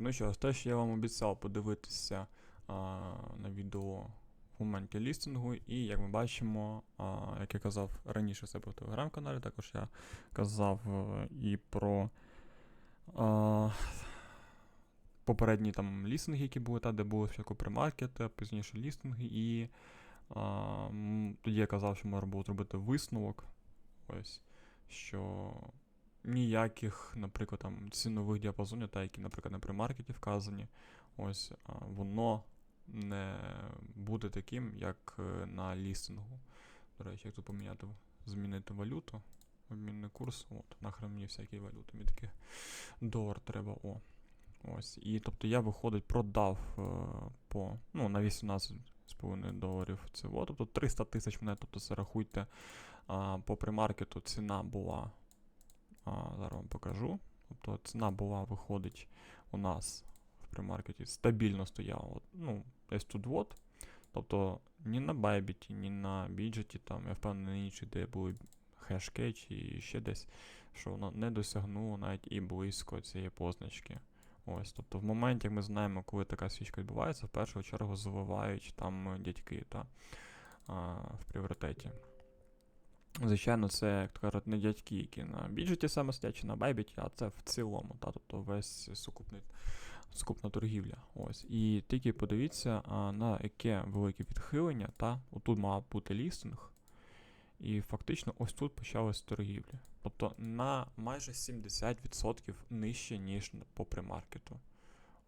ну що, ж, те, що я вам обіцяв подивитися а, на відео в моменті лістингу, і як ми бачимо, а, як я казав раніше себе в телеграм-каналі, також я казав е, і про а, попередні там лістинги, які були, та, де були спочатку премаркети, пізніше лістинги, і а, тоді я казав, що можна було зробити висновок. Ось, що ніяких, наприклад, там цінових діапазонів, та які, наприклад, на премаркеті вказані, ось воно не буде таким, як е, на лістингу. До речі, як тут поміняти, змінити валюту, обмінний курс, от, нахрен мені всякі валюти, мені таке долар треба, о. Ось. І тобто я, виходить, продав е, по, ну, на 18,5 доларів. От, тобто 300 тисяч мене, тобто це рахуйте, по премаркету ціна була зараз вам покажу. Тобто ціна була, виходить, у нас в премаркеті стабільно стояла. От, ну, десь тут от. Тобто ні на Bybit, ні на біджеті, там, я впевнений, інші, де були хешки чи ще десь, що воно не досягнуло навіть і близько цієї позначки. Ось, тобто в моменті, як ми знаємо, коли така свічка відбувається, в першу чергу заливають там дядьки та, а, в пріоритеті. Звичайно, це, як то кажуть, не дядьки, які на біджеті саме сидять чи на байбіті, а це в цілому, та, тобто весь сукупний, сукупна торгівля. Ось. І тільки подивіться, на яке велике відхилення, та, отут мав бути лістинг, і фактично ось тут почалась торгівля. Тобто на майже 70% нижче, ніж по премаркету.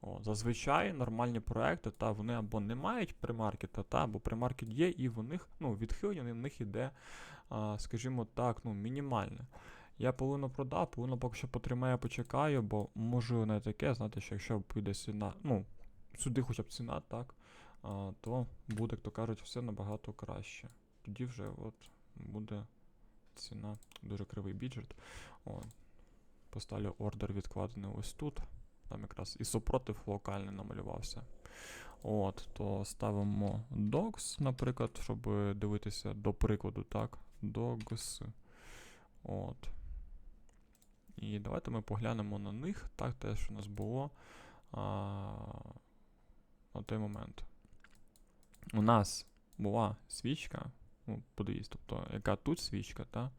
О, зазвичай нормальні проекти, та вони або не мають премаркета, та або премаркет є, і в них ну, відхилення в них іде, а, скажімо так, ну, мінімальне. Я половину продав, половину поки що потримаю, почекаю, бо можу не таке, знаєте, що якщо піде ціна, ну, сюди хоча б ціна, так, а, то буде, як то кажуть, все набагато краще. Тоді вже от буде ціна, дуже кривий біджет. О, поставлю ордер відкладений ось тут. Там якраз і супротив локальний намалювався. От, то ставимо dogs, наприклад, щоб дивитися до прикладу, так. Dogs. От. І давайте ми поглянемо на них. Так, те, що у нас було а, на той момент. У нас була свічка. Ну, подивіться, тобто, яка тут свічка, та,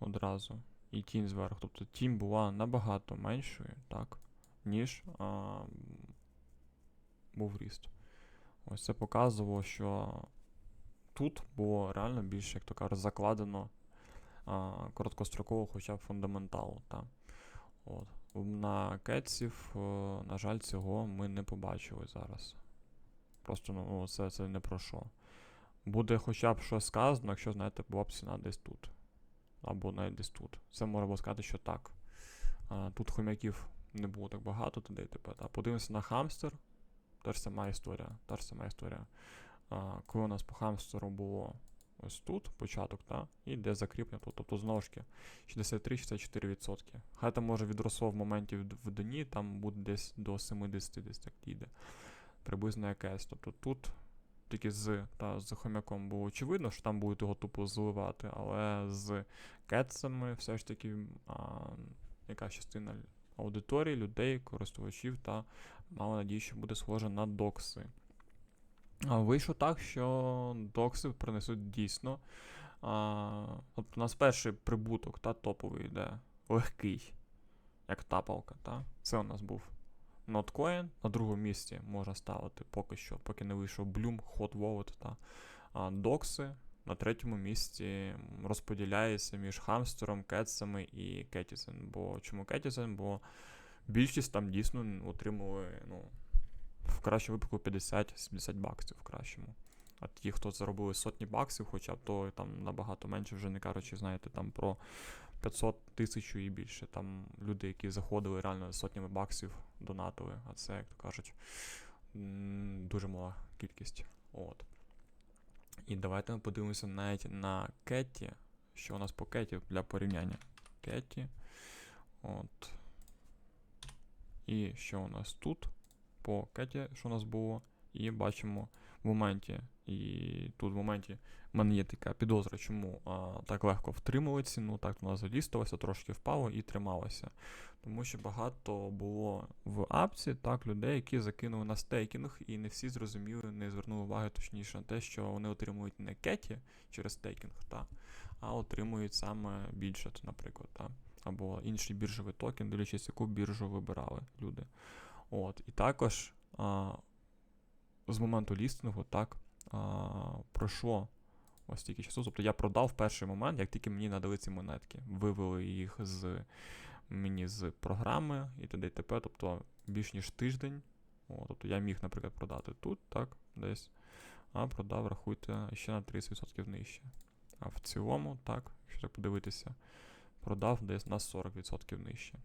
одразу. І тінь зверху. Тобто тінь була набагато меншою, так, ніж а, був ріст. Ось це показувало, що тут було реально більше, як то кажуть, закладено а, короткостроково хоча б фундаменталу. Та. От. На кетсів, на жаль, цього ми не побачили зараз. Просто ну, це, це не про що. Буде хоча б щось сказано, якщо, знаєте, була б ціна десь тут. Або навіть десь тут. Це можна було сказати, що так. А, Тут хомяків не було так багато туди, типу. А подивимося на хамстер. Та ж сама історія. Та ж сама історія. А, Коли у нас по хамстеру було ось тут початок, та, і де закріплення тут. Тобто знову ж таки 63-64%. Хай там може відросло в моменті в дні, там буде десь до 70 десь так йде. Приблизно якесь. Тобто тут тільки з та з хомяком було очевидно, що там будуть його тупо зливати, але з кетсами все ж таки а, яка частина аудиторії, людей, користувачів та мала надію, що буде схоже на докси. А Вийшло так, що докси принесуть дійсно. А, Тобто у нас перший прибуток та топовий йде легкий, як тапалка. Та? Це у нас був Notcoin. На другому місці можна ставити поки що, поки не вийшов Bloom, Hot Wallet та а, докси. На третьому місці розподіляється між хамстером, кетсами і Кетізен. Бо чому Кетізен? Бо більшість там дійсно отримали ну, в кращому випадку 50-70 баксів в кращому. А ті, хто заробили сотні баксів, хоча б то там набагато менше, вже не кажучи, знаєте, там про 500 тисяч і більше. Там люди, які заходили реально сотнями баксів, донатили, а це, як то кажуть, дуже мала кількість. От. І давайте ми подивимося навіть на Кетті. Що у нас по Кетті для порівняння. Кетті. От. І що у нас тут? По Кеті, що у нас було? І бачимо в моменті, і тут в моменті в мене є така підозра, чому а, так легко втримали ціну, так вона залістилася, трошки впало і трималася. Тому що багато було в апці так, людей, які закинули на стейкінг, і не всі зрозуміли, не звернули уваги точніше на те, що вони отримують не кеті через стейкінг, та, а отримують саме більше, наприклад, та, або інший біржовий токен, дивлячись, яку біржу вибирали люди. От, І також а, з моменту лістингу так, а, пройшло ось стільки часу. Тобто я продав в перший момент, як тільки мені надали ці монетки, вивели їх з мені з програми і т.д. і т.п. Тобто більш ніж тиждень. О, тобто я міг, наприклад, продати тут, так, десь, а продав, рахуйте, ще на 30% нижче. А в цілому, так, якщо так подивитися, продав десь на 40% нижче.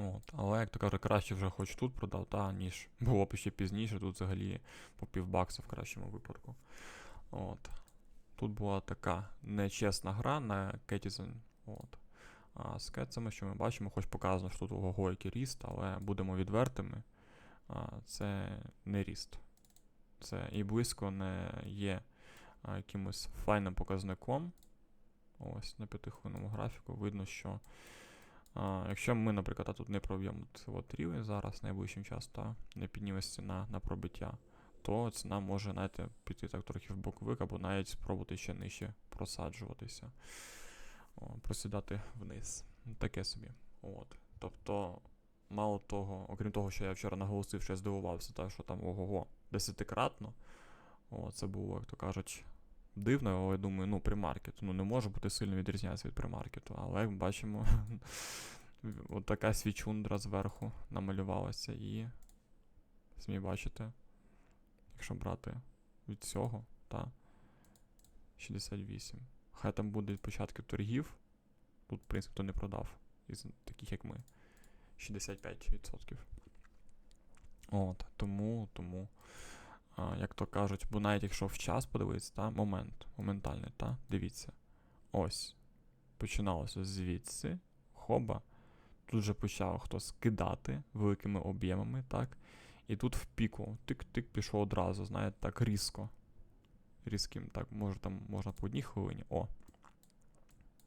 От, Але, як то кажуть, краще вже хоч тут продав, та, ніж було б ще пізніше, тут взагалі по півбакса в кращому випадку. От. Тут була така нечесна гра на Кетізен. От. А з кетцями, що ми бачимо, хоч показано, що тут ого який ріст, але будемо відвертими. А, Це не ріст. Це і близько не є а, якимось файним показником. Ось на п'ятихвилинному графіку видно, що а, якщо ми, наприклад, тут не проб'ємо от рівень зараз, найближчим часом, та не підніметься ціна на пробиття, то ціна може знаєте, піти так трохи в боковик, або навіть спробувати ще нижче просаджуватися, О, просідати вниз. Таке собі. От. Тобто, мало того, окрім того, що я вчора наголосив, що я здивувався, так, що там ого-го, десятикратно. О, це було, як то кажуть, дивно, але я думаю, ну, примаркет. Ну, не може бути сильно відрізнятися від примаркету. Але як бачимо, от така свічундра зверху намалювалася і. Самі бачите, якщо брати від цього, та 68. Хай там буде від початку торгів. Тут, в принципі, хто не продав, із таких як ми. 65%. От, тому, тому, як то кажуть, бо навіть якщо в час подивитися, та, момент, моментальний, та, дивіться. Ось. Починалося звідси, хоба. Тут вже почав хтось кидати великими об'ємами, так. І тут в піку тик-тик пішов одразу, знаєте, так різко. Різким, так, може там можна по одній хвилині. О.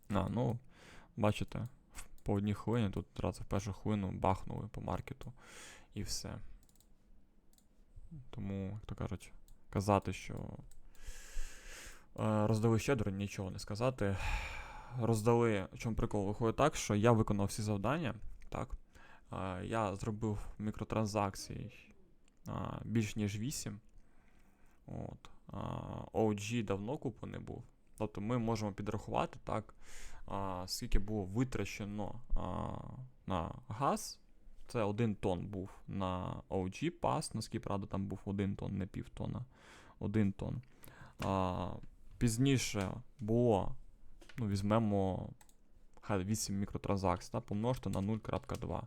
А, ну, бачите, по одній хвилині тут одразу в першу хвилину бахнули по маркету і все. Тому, як то кажуть, казати, що е, роздали щедро, нічого не сказати. Роздали, в чому прикол, виходить так, що я виконав всі завдання. так. Е, я зробив мікротранзакцій е, більш ніж 8. От. OG давно куплений був. Тобто ми можемо підрахувати так, скільки було витрачено на газ. Це один тонн був на OG Pass, наскільки правда, там був один тонн, не півтона. Один тонн. А, Пізніше було, ну, візьмемо хай 8 мікротранзакцій, та, помножте на 0.2.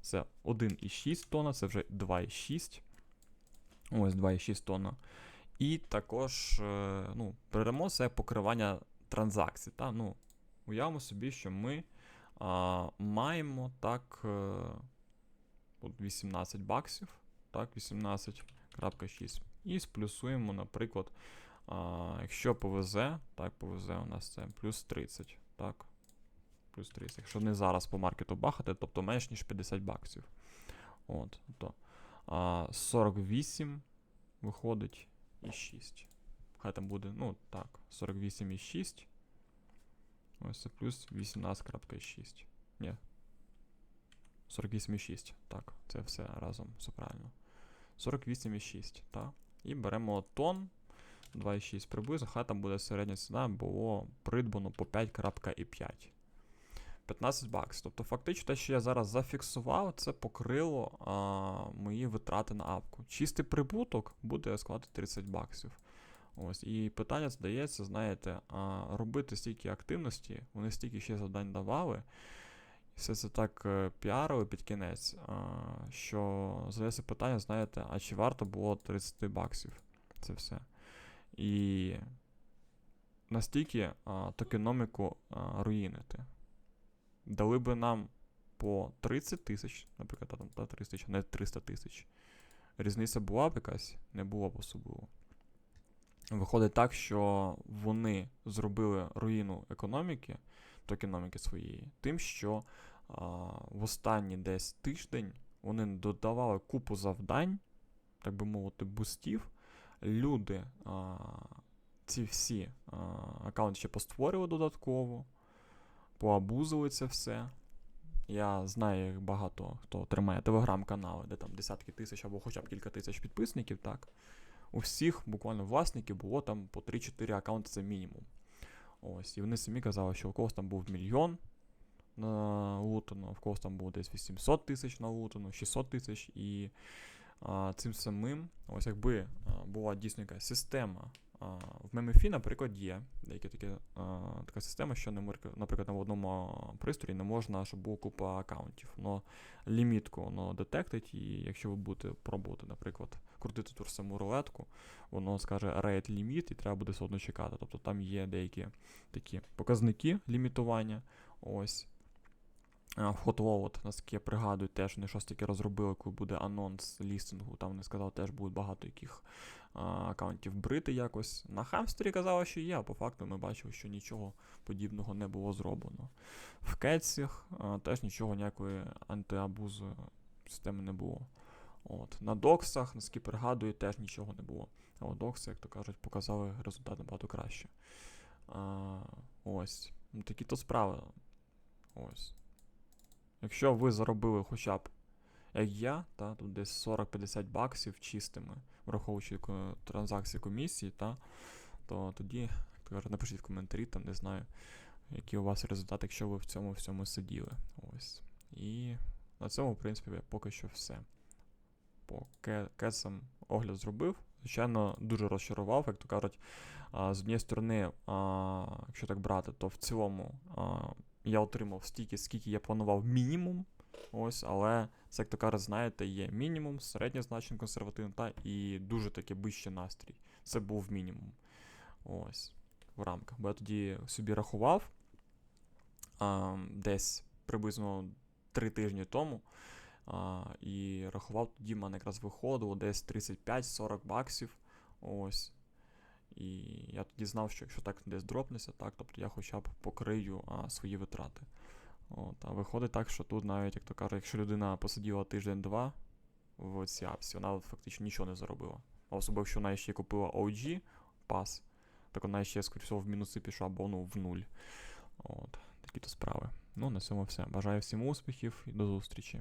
Це 1,6 тонна, це вже 2,6. Ось 2,6 тонна. І також е, ну, беремо це покривання транзакцій. Та? Ну, Уявимо собі, що ми а, маємо так е, 18 баксів, так, 18.6. І сплюсуємо, наприклад, а, якщо повезе, так, повезе у нас це плюс 30. так, плюс 30. Якщо не зараз по маркету бахати, тобто менш ніж 50 баксів. От, то, а, 48 виходить і 6. Хай там буде, ну так, 48,6. Ось це плюс 18.6. Ні. 48,6. Так, це все разом, все правильно. 48,6, так. І беремо тон 2,6 приблизно, хай там буде середня ціна, було придбано по 5.5. 15 баксів. Тобто, фактично, те, що я зараз зафіксував, це покрило а, мої витрати на апку. Чистий прибуток буде складати 30 баксів. Ось, І питання здається, знаєте, а, робити стільки активності, вони стільки ще завдань давали. Все це так е, піарили під кінець, що здається питання, знаєте, а чи варто було 30 баксів це все. І настільки токеноміку руїнити дали би нам по 30 тисяч, наприклад, та 30 тисяч, не 300 тисяч. різниця була б якась, не було б особливо. Виходить так, що вони зробили руїну економіки, токеноміки своєї, тим, що а, в останній десь тиждень вони додавали купу завдань, так би мовити, бустів. Люди а, ці всі а, аккаунти ще постворили додатково, поабузили це все. Я знаю, як багато хто тримає телеграм-канали, де там десятки тисяч або хоча б кілька тисяч підписників, так. У всіх буквально власників було там по 3-4 аккаунти це мінімум. Ось, і вони самі казали, що у когось там був мільйон на Лутону, в когось там було десь 800 тисяч на Лутону, 600 тисяч. І а, цим самим, ось якби була дійсно якась система. В MMFI, наприклад, є деякі такі, така система, що, наприклад, на одному пристрої не можна, щоб було купа аккаунтів. Но лімітку воно детектить, і якщо ви будете пробувати, наприклад, крутити ту саму рулетку, воно скаже limit і треба буде все одно чекати. Тобто там є деякі такі показники лімітування. Ось. А, наскільки я пригадую, теж вони щось таке розробили, коли буде анонс лістингу. Там вони сказали, теж буде багато яких аккаунтів брити якось. На хамстері казали, що є, а по факту ми бачили, що нічого подібного не було зроблено. В Кетсіх теж нічого ніякої антиабузи системи не було. От. На доксах, наскільки пригадую, теж нічого не було. А от докси, як то кажуть, показали результат набагато краще. А, ось. Ну, такі то справи. Ось. Якщо ви заробили хоча б, я, та, тут десь 40-50 баксів чистими, враховуючи транзакції комісії, та, то тоді, напишіть в коментарі, там не знаю, який у вас результат, якщо ви в цьому всьому сиділи. Ось. І на цьому, в принципі, поки що все. По кесам огляд зробив. Звичайно, дуже розчарував, як то кажуть. З однієї сторони, якщо так брати, то в цілому я отримав стільки, скільки я планував мінімум. Ось, але це, як то кажуть, знаєте, є мінімум, середнє значення консервативне та і дуже таки вищий настрій. Це був мінімум. Ось. В рамках. Бо я тоді собі рахував а, десь приблизно 3 тижні тому. А, і рахував, тоді в мене якраз виходило десь 35-40 баксів. Ось. І я тоді знав, що якщо так десь дропнеться, так, тобто я хоча б покрию а, свої витрати. От, а виходить так, що тут навіть, як то кажуть, якщо людина посиділа тиждень-два в цій апсі, вона фактично нічого не заробила. Особливо, якщо вона ще купила OG пас, так вона ще, скоріше в мінуси пішла, або ну в нуль. От, такі то справи. Ну, на цьому все. Бажаю всім успіхів і до зустрічі.